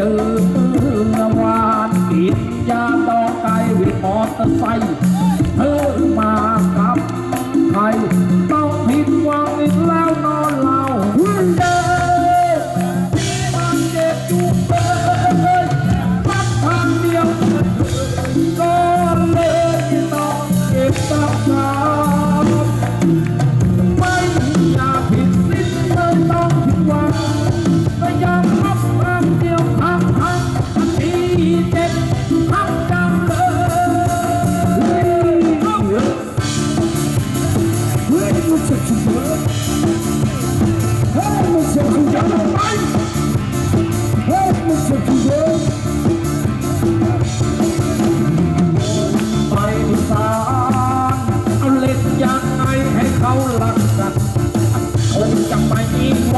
เจอเวานติดยาดอกไก่วินอตไซเธอ